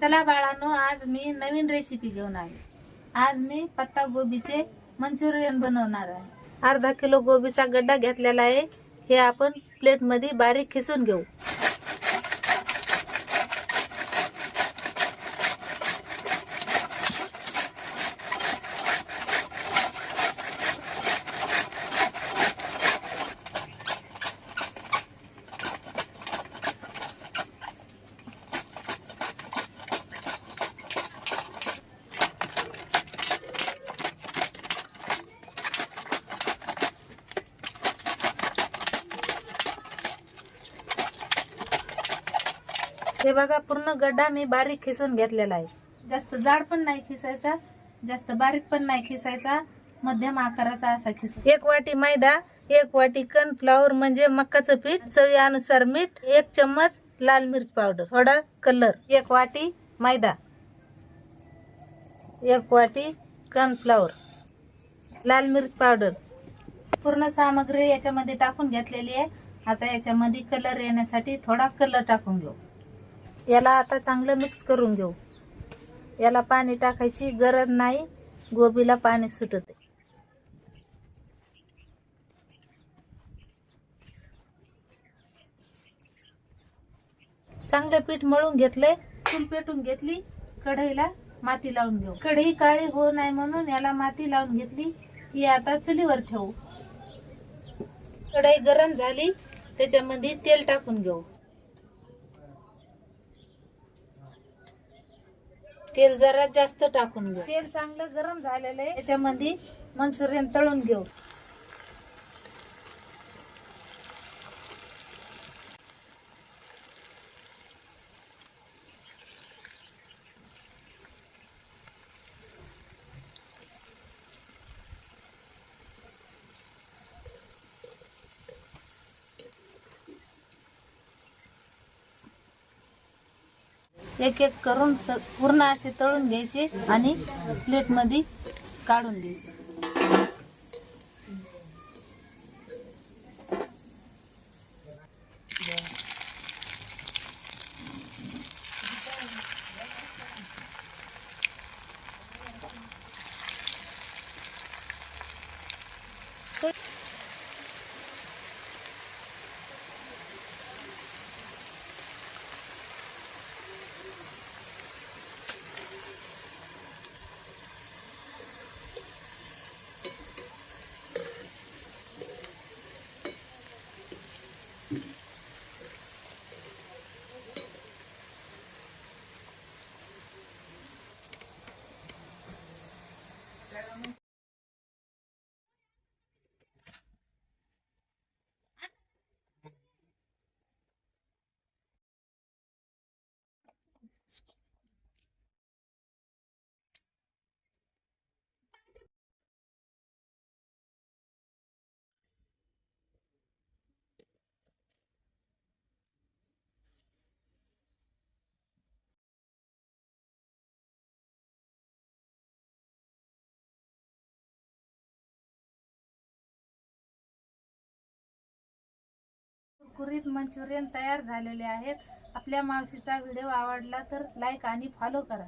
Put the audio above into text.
चला बाळांनो आज मी नवीन रेसिपी घेऊन आली. आज मी पत्ता गोबीचे मंचुरियन बनवणार आहे. अर्धा किलो गोबीचा गड्डा घेतलेला आहे. हे आपण प्लेटमध्ये बारीक खिसून घेऊ. हे बघा पूर्ण गड्डा मी बारीक खिसून घेतलेला आहे. जास्त जाड पण नाही खिसायचा जास्त बारीक पण नाही खिसायचा मध्यम आकाराचा असा खिसून एक वाटी मैदा एक वाटी कॉर्नफ्लॉवर म्हणजे मक्काचं पीठ चवीनुसार मीठ एक चम्मच लाल मिरच पावडर. थोडा कलर. एक वाटी मैदा एक वाटी कॉर्नफ्लॉवर लाल मिरच पावडर. पूर्ण सामग्री याच्यामध्ये टाकून घेतलेली आहे. आता याच्यामध्ये कलर येण्यासाठी थोडा कलर टाकून घेऊ. याला आता चांगलं मिक्स करून घेऊ. याला पाणी टाकायची गरज नाही. गोबीला पाणी सुटते. चांगलं पीठ मळून घेतलंय. चूल पेटून घेतली. कढईला माती लावून घेऊ. कढई काळी होऊ नाही म्हणून याला माती लावून घेतली. ही आता चुलीवर ठेवू. कढई गरम झाली. त्याच्यामध्ये तेल टाकून घेऊ. तेल जरा जास्त टाकून घेऊ तेल चांगलं गरम झालेलं आहे. त्याच्यामध्ये मंचुरियन तळून घेऊ. एक एक करून स- पूर्ण असे तळून घ्यायचे आणि प्लेटमध्ये काढून घ्यायचे. कुरकुरीत मंचुरियन तयार झालेले आहेत. आपल्या मावशीचा व्हिडिओ आवडला तर लाईक आणि फॉलो करा.